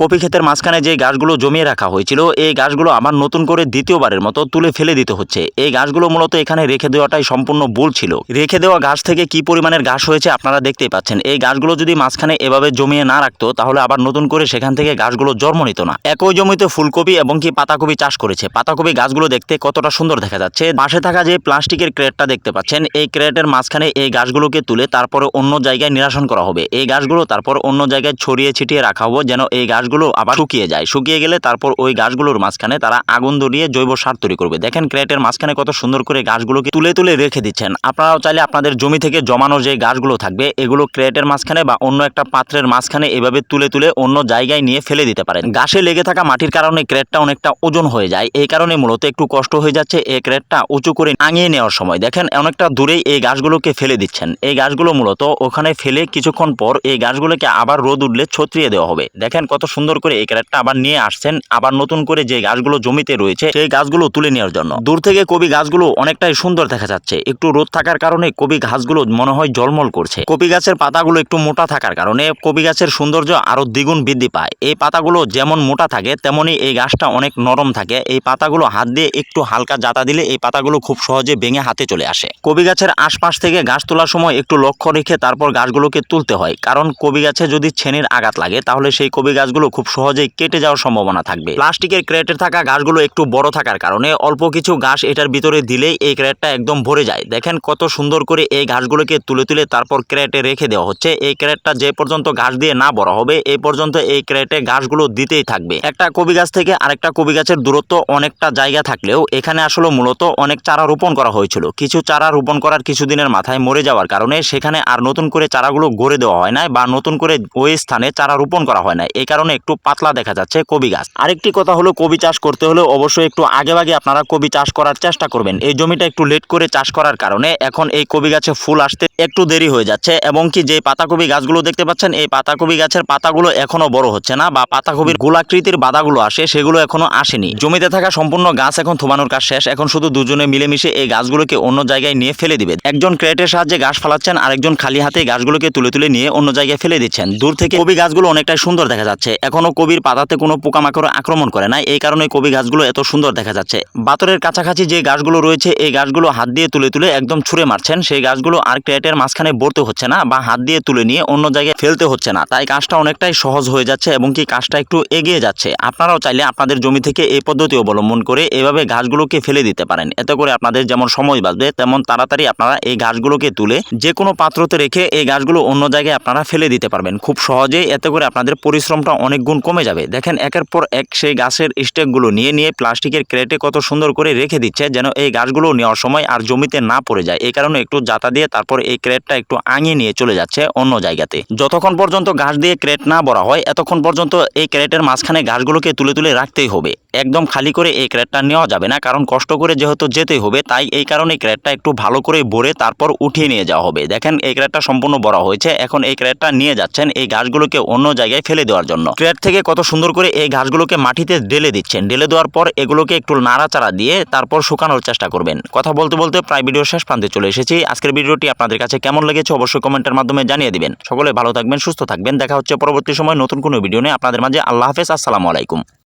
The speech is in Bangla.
কপি ক্ষেতের মাঝখানে যে গাছগুলো জমিয়ে রাখা হয়েছিল, এই গাছগুলো আবার নতুন করে দ্বিতীয়বারের মতো তুলে ফেলে দিতে হচ্ছে। এই গাছগুলো মূলত এখানে রেখে দেওয়াটাই সম্পূর্ণ ভুল ছিল। রেখে দেওয়া গাছ থেকে কি পরিমাণের ঘাস হয়েছে আপনারা দেখতেই পাচ্ছেন। এই গাছগুলো যদি মাঝখানে এভাবে জমিয়ে না রাখতো, তাহলে আবার নতুন করে সেখান থেকে গাছগুলো জন্ম নিত না। একই জমিতে ফুলকপি এবং কি পাতাকপি চাষ করেছে। পাতাকপি গাছগুলো দেখতে কতটা সুন্দর দেখা যাচ্ছে। পাশে থাকা যে প্লাস্টিকের ক্রেটটা দেখতে পাচ্ছেন, এই ক্রেটের মাঝখানে এই গাছগুলোকে তুলে তারপরে অন্য জায়গায় নিরাসন করা হবে। এই গাছগুলো তারপর অন্য জায়গায় ছড়িয়ে ছিটিয়ে রাখা হবে, যেন এই গাছগুলো আবার শুকিয়ে যায়। শুকিয়ে গেলে তারপর ওই গাছগুলোর মাঝখানে তারা আগুন ধরিয়ে জৈব সার তৈরি করবে। দেখেন ক্রেটের মাঝখানে কত সুন্দর করে গাছগুলোকে তুলে তুলে রেখে দিচ্ছেন। আপনারাও চাইলে আপনাদের জমি থেকে জমানো যে গাছগুলো থাকবে, এগুলো ক্রেটের মাঝখানে বা অন্য একটা পাত্রের মাঝখানে এভাবে তুলে তুলে অন্য জায়গায় নিয়ে ফেলে দিতে পারেন। গাছে লেগে থাকা মাটির কারণে ক্রেটটা অনেকটা ওজন হয়ে যায়। এই কারণে মূলত একটু কষ্ট হয়ে যাচ্ছে এই ক্রেটটা উঁচু করে আঙিয়ে নেওয়ার সময়। দেখেন অনেকটা দূরেই এই গাছগুলোকে ফেলে দিচ্ছেন। এই গাছগুলো মূলত ওখানে ফেলে কিছুক্ষণ পর এই গাছগুলোকে আবার রোদ উঠলে ছত্রিয়ে দেওয়া হবে। দেখেন কত সুন্দর করে এই ক্রেটটা আবার নিয়ে আসছেন, আবার নতুন করে যে গাছগুলো জমিতে রয়েছে, সেই গাছগুলো তুলে নেওয়ার জন্য। দূর থেকে কবি গাছগুলো অনেকটাই সুন্দর দেখা যাচ্ছে। একটু রোদ থাকার কারণে কবি গাছগুলো মনে হয় জলমল করছে। কবি গাছের পাতাগুলো একটু মোটা থাকার কারণে কবি গাছের সৌন্দর্য আরও দ্বিগুণ বৃদ্ধি পায়। এই পাতাগুলো যেমন মোটা থাকে, তেমনি এই গাছটা অনেক নরম থাকে। এই পাতাগুলো হাত দিয়ে একটু হালকা জাতা দিলে এই পাতাগুলো খুব সহজে ভেঙে হাতে চলে আসে। কবি গাছের আশপাশ থেকে গাছ তোলার সময় একটু লক্ষ্য রেখে তারপর গাছগুলোকে তুলতে হয়। কারণ কবি গাছে যদি ছেনির আঘাত লাগে, তাহলে সেই কবি গাছগুলো খুব সহজেই কেটে যাওয়ার সম্ভাবনা থাকবে। প্লাস্টিকের ক্রেটে থাকা গাছগুলো একটু বড় থাকার কারণে অল্প কিছু গাছ এটার ভিতরে দিলেই এই ক্রেটটা একদম ভরে যায়। দেখেন কত সুন্দর করে এই ঘাসগুলোকে তুলে তুলে তারপর ক্রেটে রেখে দেওয়া হচ্ছে। এই ক্রেটটা যে পর্যন্ত ঘাস দিয়ে না বড় হবে এই পর্যন্ত এই ক্রেটে ঘাসগুলো দিতেই থাকবে। একটা কবি গাছ থেকে আরেকটা কবি গাছের দূরত্ব অনেকটা জায়গা থাকলেও এখানে আসলে মূলত অনেক চারা রোপণ করা হয়েছিল। কিছু চারা রোপণ করার কিছুদিনের মাথায় মরে যাওয়ার কারণে সেখানে আর নতুন করে চারাগুলো গড়ে দেওয়া হয় না বা নতুন করে ওই স্থানে চারা রোপণ করা হয় না এই কারণে একটু পাতলা দেখা যাচ্ছে কবি গাছ। আরেকটি কথা হলো, কবি চাষ করতে হলে অবশ্যই একটু আগে ভাগে আপনারা কবি চাষ করার চেষ্টা করবেন। এই জমিটা একটু লেট করে চাষ করার কারণে এখন এই কবি গাছে ফুল আসতে একটু দেরি হয়ে যাচ্ছে, এবং কি যে পাতাকপি গাছগুলো দেখতে পাচ্ছেন, এই পাতাকপি গাছের পাতাগুলো এখনও বড় হচ্ছে না, বা পাতাকপির গোলাকৃতির বাদাগুলো আসে, সেগুলো এখনও আসেনি। জমিতে থাকা সম্পূর্ণ গাছ এখন থোবানোর কাজ শেষ, এখন শুধু দুজনে মিলেমিশে এই গাছগুলোকে অন্য জায়গায় নিয়ে ফেলে দিবে। একজন ক্রেটের সাহায্যে গাছ ফালাচ্ছেন, আরেকজন খালি হাতে গাছগুলোকে তুলে তুলে নিয়ে অন্য জায়গায় ফেলে দিচ্ছেন। দূর থেকে কবি গাছগুলো অনেকটাই সুন্দর দেখা যাচ্ছে এখনও কবির পাতাতে কোনো পোকামাকড় আক্রমণ করে না এই কারণে কবি গাছগুলো এত সুন্দর দেখা যাচ্ছে। বাতরের কাছাকাছি যে গাছগুলো রয়েছে, এই গাছগুলো হাত দিয়ে তুলে তুলে একদম ছুঁড়ে মারছেন। সেই গাছগুলো আর ক্রেটের মাঝখানে ভরতে হচ্ছে না বা হাত দিয়ে তুলে নিয়ে অন্য জায়গায় ফেলতে হচ্ছে না। তাই কাজটা অনেকটাই সহজ হয়ে যাচ্ছে এবং কি কাজটা একটু এগিয়ে যাচ্ছে। আপনারাও চাইলে আপনাদের জমি থেকে এই পদ্ধতি অবলম্বন করে এভাবে গাছগুলোকে ফেলে দিতে পারেন। এতে করে আপনাদের যেমন সময় বাঁচবে, তেমন তাড়াতাড়ি আপনারা এই গাছগুলোকে তুলে যে কোনো পাত্রতে রেখে এই গাছগুলো অন্য জায়গায় আপনারা ফেলে দিতে পারবেন। খুব সহজেই এতে করে আপনাদের পরিশ্রমটা অনেক গুণ কমে যাবে। দেখেন, একের পর এক সেই গাছের স্টেকগুলো নিয়ে নিয়ে প্লাস্টিকের ক্রেটে কত সুন্দর করে রেখে দিচ্ছে যেন এই গাছগুলো নেওয়ার সময় আর জমিতে না পড়ে যায়। এই কারণে একটু জাতা দিয়ে তারপর এই ক্রেটটা একটু আঙিয়ে নিয়ে চলে যাচ্ছে অন্য জায়গাতে। যতক্ষণ পর্যন্ত গাছ দিয়ে ক্রেট না ভরা হয়, এতক্ষণ পর্যন্ত এই ক্রেটের মাঝখানে গাছগুলোকে তুলে তুলে রাখতেই হবে। একদম খালি করে এই ক্রেটটা নেওয়া যাবে না, কারণ কষ্ট করে যেহেতু যেতে হবে, তাই এই কারণে ক্রেটটা একটু ভালো করে ভরে তারপর উঠিয়ে নিয়ে যাওয়া হবে। দেখেন, এই ক্রেটটা সম্পূর্ণ বড় হয়েছে, এখন এই ক্রেটটা নিয়ে যাচ্ছেন এই ঘাসগুলোকে অন্য জায়গায় ফেলে দেওয়ার জন্য। ক্রেট থেকে কত সুন্দর করে এই ঘাসগুলোকে মাটিতে ঢেলে দিচ্ছেন। ঢেলে দেওয়ার পর এগুলোকে একটু নাড়াচাড়া দিয়ে তারপর শুকানোর চেষ্টা করবেন। কথা বলতে বলতে প্রায় ভিডিও শেষ প্রান্তে চলে এসেছি। আজকের ভিডিওটি আপনাদের কাছে কেমন লেগেছে অবশ্যই কমেন্টের মাধ্যমে জানিয়ে দিবেন। সকলে ভালো থাকবেন, সুস্থ থাকবেন। দেখা হচ্ছে পরবর্তী সময় নতুন কোনো ভিডিও নিয়ে আপনাদের মাঝে। আল্লাহ হাফেজ, আসসালামু আলাইকুম।